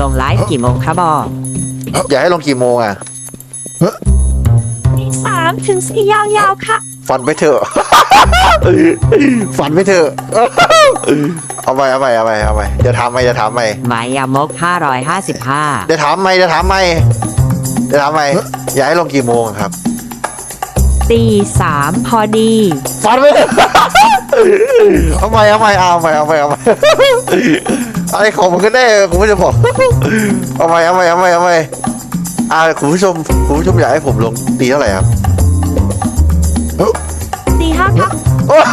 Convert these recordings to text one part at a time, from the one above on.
ลงไลฟ์กี่โมงครับบอกอยากให้ลงกี่โมงอะ สามถึงสี่ยาวๆค่ะ ฝันไปเถอะ ฝันไปเถอะ เอาไปเอาไปเอาไปเอาไปเดี๋ยวถามไหมเดี๋ยวถามไหมไมยามก555เดี๋ยวถามไหมเดี๋ยวถามไหมเดี๋ยวถามไหมอยากให้ลงกี่โมงอะครับ ตีสามพอดี ฝันไปเถอะ เอาไปเอาไปเอาไปเอาไปเอาไป อะไรของมันก็ได้คุณผู้ชมบอกเอาไปเอาไปเอาไปเอาไปอ่าคุณผู้ชมคุณผู้ชมอยากให้ผมลงตีเท่าไหร่ครับตีห้าค่ะโอ้ย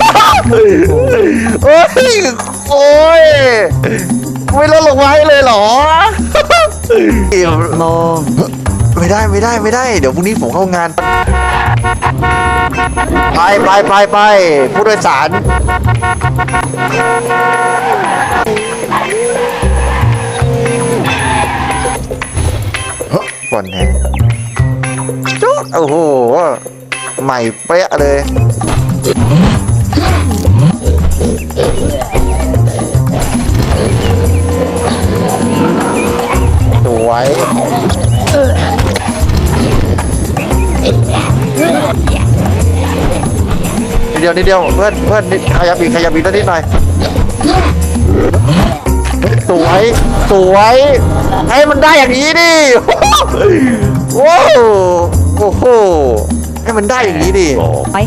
โอ้ยโอ้ยไม่ลดลงมาให้เลยเหรอโมงไม่ได้ไม่ได้ไม่ได้ เดี๋ยวพรุ่งนี้ผมเข้างาน ไปไปไปไปผู้โดยสาร โอ้โห ใหม่เป๊ะเลย สวยนิดเดียวนิดเดียว เพื่อนเพื่อนนิดขยับอีกขยับอีกนิดหน่อยสวยสวยให้มันได้อย่างนี้ดิว้าว โอ้โหให้มันได้อย่างนี้ดิไป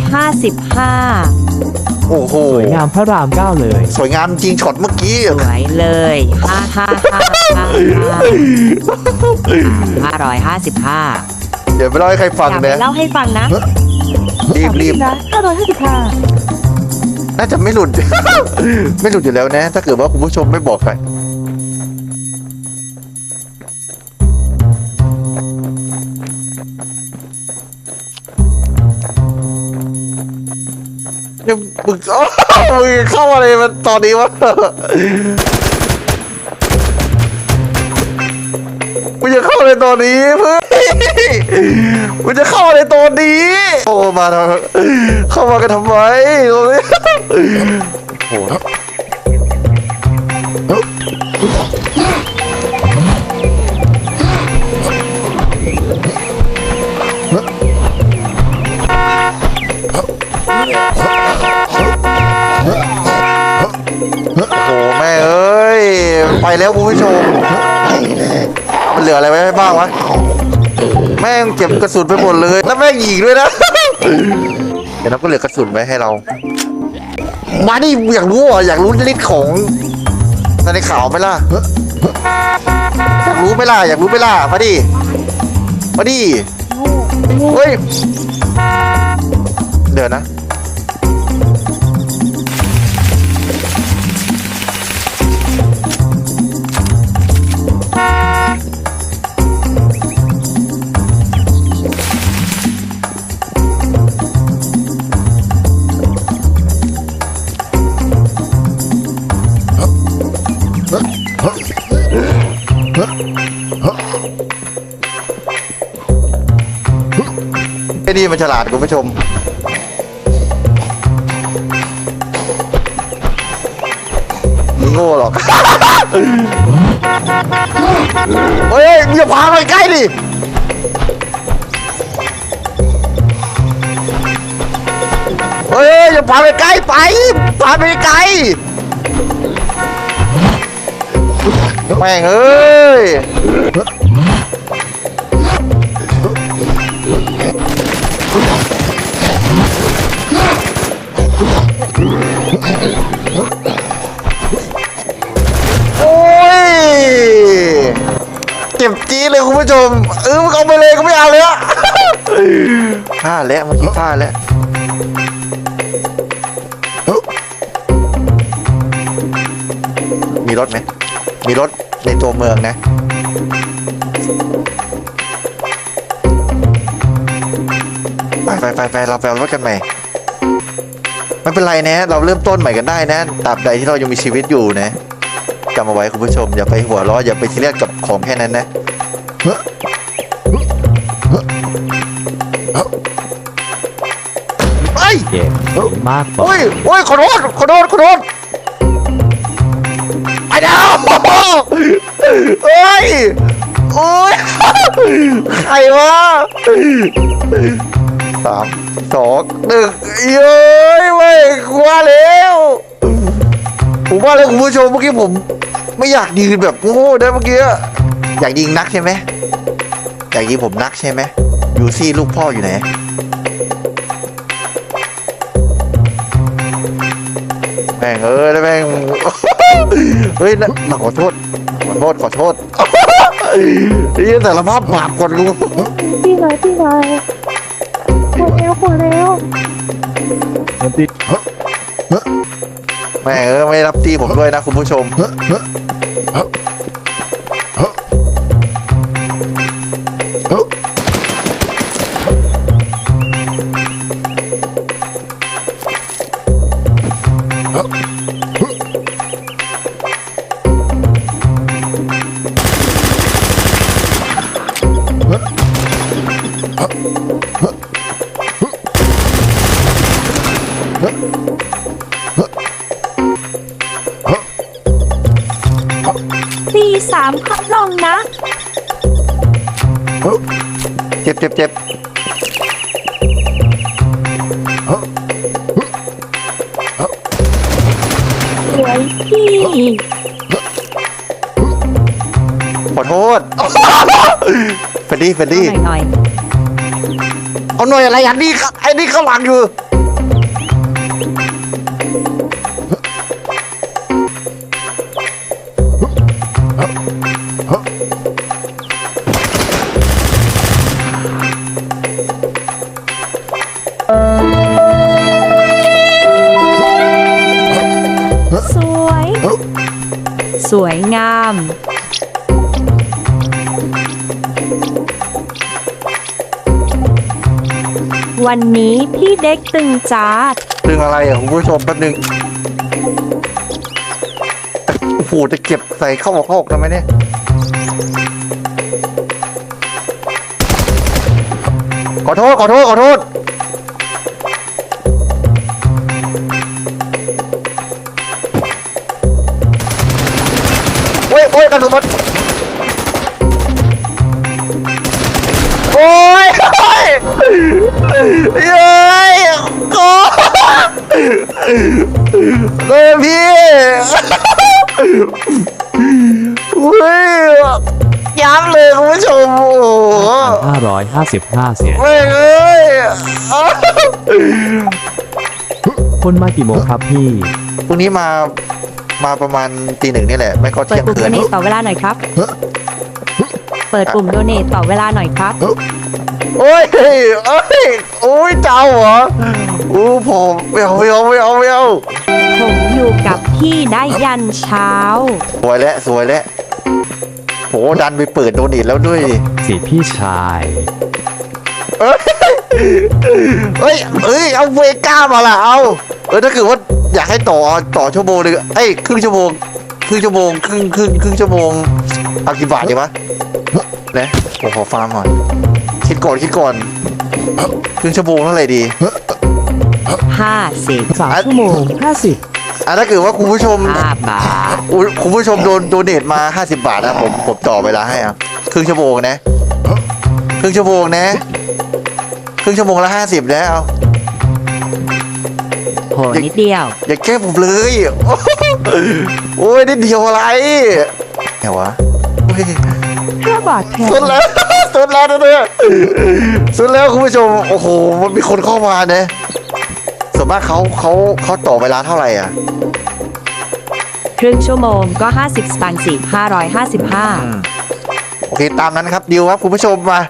55 โอ้โหสวยงามพระรามเก้าเลย สวยงามจริงช็อตเมื่อกี้สวยเลย555เดี๋ยวไปเล่าให้ใครฟังอยากไปนะ เล่าให้ฟังนะรีบรีบ นะห้าร้อยห้าสิบห้าน่าจะไม่หลุด ไม่หลุดอยู่แล้วนะ ถ้าเกิดว่าคุณผู้ชมไม่บอกใคร ยังมึงอ้มึงเข้าอะไรมันตอนนี้วะมึงจะเข้าในตอนนี้เพื่อนมึงจะเข้าในตอนนี้ โอ้มาทำเข้ามากันทำไมตรงนี้โอ้โห แล้วคุณผู้ชม มันเหลืออะไรไว้ให้บ้างวะ แม่งเก็บกระสุนไปหมดเลย แล้วแม่งยิงด้วยนะ เดี๋ยวเราก็เหลือกระสุนไว้ให้เรา มาดิอยากรู้เหรออยากรู้ฤทธิ์ของในข่าวไหมล่ะ อยากรู้ไหมล่ะ อยากรู้ไหมล่ะ มาดิ มาดิ เฮ้ย เดี๋ยวนะ นี่มันฉลาดคุณผู้ชม มึงโง่หรอก เฮ้ยอย่าพาไปใกล้ดิ เฮ้ยอย่าพาไปใกล้ไป พาไปไกลแม่งเอ้ย จ็บจี๊ดเลยคุณผู้ชม เออมึงเอาไปเลยก็ไม่เอาเลยอะพลาแล้วเมื่อกี้พลาแล้วมีรถไหมมีรถในตัวเมืองนะไปไปไปไปเราไปเอารถกันใหม่ไม่เป็นไรนะ เราเริ่มต้นใหม่กันได้นะตราบใดที่เรายังมีชีวิตอยู่นะ จำเอาไว้คุณผู้ชม อย่าไปหัวเร้ออย่าไปทีเรียกกับของแค่นั้นนะไอ้ยเก่งมากต่อโอ้ยโอ้ยขอโทษขอโทษขอโทษไปแล้วเฮ้ยโอ้ยใครวะสามสองหนึ่งเย้ยไม่กลัวแล้วผม ว่าแล้วคุณผู้ชมเมื่อกี้ผม ไม่อยากยืนแบบโง่นะเมื่อกี้อยากยิงนักใช่ไหมอยากยิงผมนักใช่ไหมยูซี่ลูกพ่ออยู่ไหนแม่งเอ้ยแล้วแม่งเฮ้ยนะมาขอโทษขอโทษขอโทษไอ้เหี้ยแต่ละภาพบาปกดกูพี่เลยพี่เลยหมดแล้วหมดแล้วมันติด แม่เอ้ยไม่รับตีผมด้วยนะคุณผู้ชมตี สามพัดลงนะเจ็บเจ็บเจ็บสวยพี่ขอโทษเฟรดดี้เฟรดหดี้น่อยหน่อย เอาหน่อยอะไรอันนี้ไอ้นี่ข้างหลังอยู่ วยงาม วันนี้พี่เด็กตึงจ้าดดึงอะไรอะคุณผู้ชมแป๊บนึงโอ้โหจะเก็บใส่เข้าอกเข้าอกทำไมเนี่ยขอโทษขอโทษขอโทษ โอ้ยโอ้ยกระสุนมันโอ้ยโอ้ยเย้ยโอ้เลยพี่อุ้ยย้ำเลยคุณผู้ชมโอ้โห ห้าร้อยห้าสิบห้าเสียงแม่งเอ้ยคนมากี่โมงครับพี่ พรุ่งนี้มา มาประมาณตีหนึ่งนี่แหละ ไม่ก็เปิเที่ดยงปุ่มคืโดนเนทต่อเวลาหน่อยครับเปิดปุ่มโดเนทต่อเวลาหน่อยครับ โอ้ยโอ้ยโอ้ยเจ้าเหรอโอ้ผมไม่เอาไม่เอาไม่เอาไม่เอาผมอยู่กับพี่ได้ยันเช้า สวยแล้วสวยแล้วโหดันไปเปิดโดนิตแล้วด้วยดิสิพี่ชาย เอ้ย เฮ้ยเอ้ย เอาเวก้ามาละเอา เออถ้าเกิดว่าอยากให้ต่อต่อชั่วโมงหนึงเอ้ยครึ่งชั่วโมงครึ่งชั่วโมงครึ่งครึ่งครึ่งชั่วโมงเอากี่บาทดีวะนะผมขอฟาร์มก่อนคิดก่อนคิดก่อนครึ่งชั่วโมงเท่าไหร่ดี50สามชั่วโมงห้าสิบอะถ้าเกิดว่าคุณผู้ชม5บาทอุ๊ยคุณผู้ชมโดนโดเนทมา50บาทนะผมผมต่อเวลาให้อะครึ่งชั่วโมงนะ ครึ่งชั่วโมงนะ ครึ่งชั่วโมงละ50นะเอาโหนิดเดียว อย่าแกล้งผมเลย โอ้ยนิดเดียวอะไรแหวะโอ้ยห้าบาทแพงสุดแล้ว สุดแล้วนะเนี่ยสุดแล้วคุณผู้ชม โอ้โห มันมีคนเข้ามาเนี่ยส่วนมากเขาเขาเขาต่อเวลาเท่าไหร่อะ ครึ่งชั่วโมงก็ 50 สตางค์สิ555โอเค ตามนั้นครับดิวครับ คุณผู้ชมมา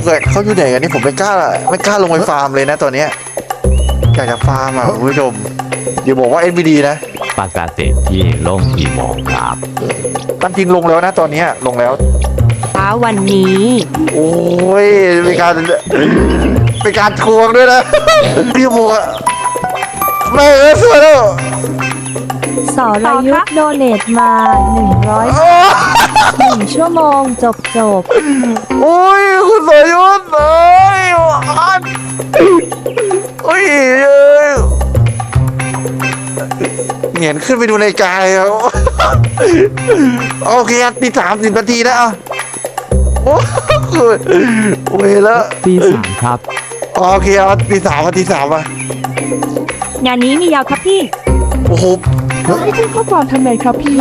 ลูกเกิดเขาอยู่ไหนกันนี่ผมไม่กล้าไม่กล้าลงไปฟาร์มเลยนะตอนเนี้ยอยากจะฟาร์มอะคุณผู้ชมเดี๋ยวบอกว่า NVD นะปกติพี่ลงกี่โมงครับตามจริงลงแล้วนะตอนเนี้ยลงแล้วเช้าวันนี้ โอ้ยเป็นการเป็นการทวงด้วยนะพี่บัวแม่เออสวยแล้วสอรยุทธโดเนทมาหนึ่งร้อย หนึ่งชั่วโมงจบจบโอ้ยคุณสรยุทธ์เอ้ยหนโอ้ยเอ้ยเหงียนขึ้นไปดูในาฬิกายครับโอเคครับตีสามสิบนาทีแล้วอะโอ้โหเวแล้ว ตีสามครับ โอเคเอาตีสามมาตีสามอะงานนี้มียาวครับพี่โอ้โหไม่ใช่ข้อความทำไมครับพี่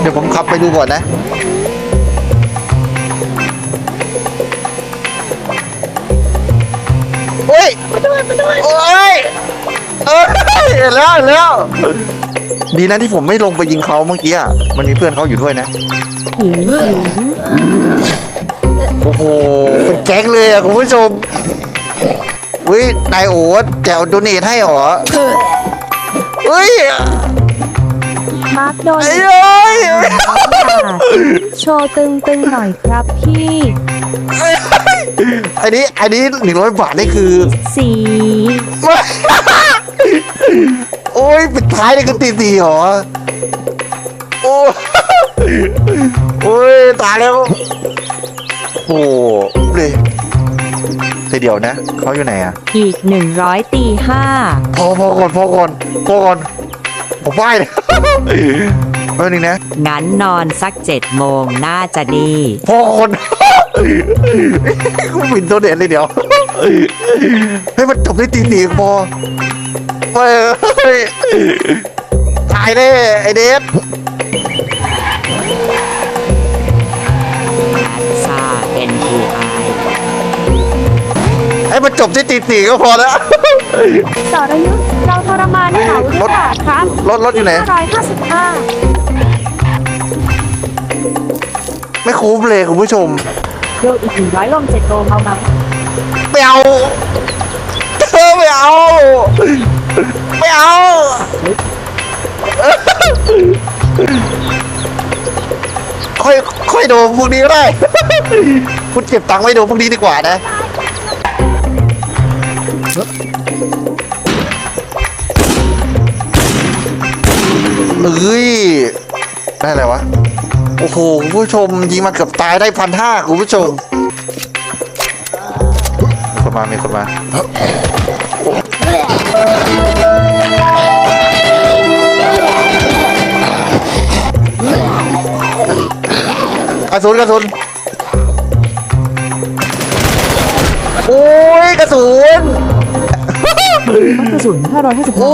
เดี๋ยวผมขับไปดูก่อนนะ โอ้ย โอ้ย เอ้ยเห็นแล้วเห็นแล้วดีนะที่ผมไม่ลงไปยิงเขาเมื่อกี้อะ มันมีเพื่อนเขาอยู่ด้วยนะ โอ้โห เป็นแก๊งเลยอะคุณผู้ชมวินายโอ๊ตแจวโดเนทให้เหรอเฮ้ย ร์คโดนไอ้เอ้ยโชว์ตึงตึงๆหน่อยครับพี่ อันนี้อันนี้หนึ่งร้อยบาทนี่คือสี โอ้ยปิดท้ายนี่คือตีสี่เหรอ โอ้ยโอ้ยตายแล้วโอ้โหเลยแต่เดี๋ยวนะ เขาอยู่ไหนอะ อีก100ตีห้าพอพอก่อนพอก่อนพอก่อน ผมไหว้เลยแป๊บนึงนะงั้นนอนสักเจ็ดโมงน่าจะดี พอก่อนกูบินตัวเด่นเลยเดี๋ยวให้มันจบได้ตีสี่พอเฮ้ยเฮ้ยตายแน่ไอเดสซา NPI ให้ มันจบที่ตีสี่ก็พอแล้ว สรยุทธ์เราทรมานเขาหรือเปล่าครับรถรถอยู่ไหน 555ไม่คุ้มเลยคุณผู้ชมโยกอีก100ลงเจ็ดโมงเอามาไม่เอาเธอไม่เอาไม่เอาค่อยค่อยโดนพวกนี้ก็ได้ คุณเก็บตังค์ไว้โดนพวกนี้ดีกว่านะ เอ้ย ได้อะไรวะ โอ้โหคุณผู้ชมยิงมาเกือบตายได้พันห้าคุณผู้ชม มีคนมา มีคนมากระสุนกระสุนโอ้ยกระสุน กระสุน555โอ้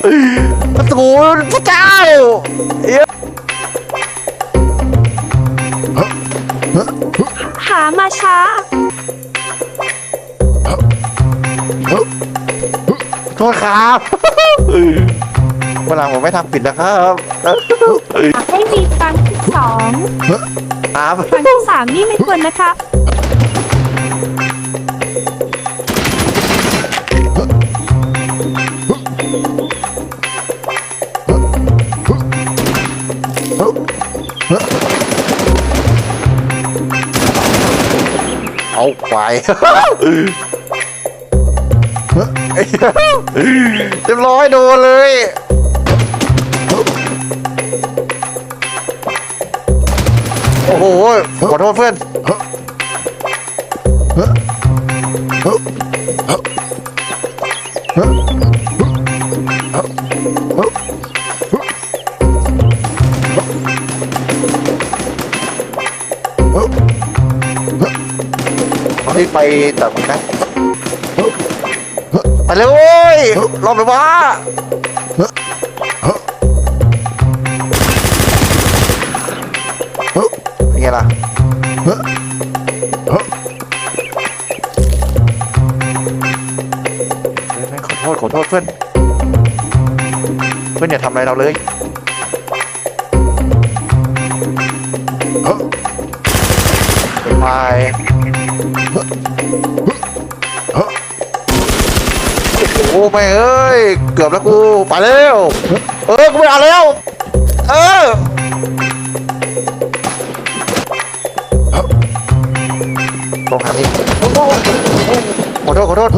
ยกระสุนพระเจ้าเอ้ยหามาช้า โทษครับวันหลังผมไม่ทำผิดนะครับอยากให้มีครั้งที่สองครับ ครั้งที่สามนี่ไม่ควรนะครั เอาไปเรียบร้อยโดนเลยโอ้โหขอโทษเพื่อนเฮ้ ไปต่ผมนะไปเลยโว้ยรอไปว่าเป็นไงล่ะเฮ้ยขอโทษขอโทษเพื่อน เพื่อนอย่าทำอะไรเราเลย โอ้ไม่เอ้ย เกือบแล้วกู ไปแล้ว เออ กูไม่เอาแล้ว เออตรงหาอีกขอโทษขอโทษ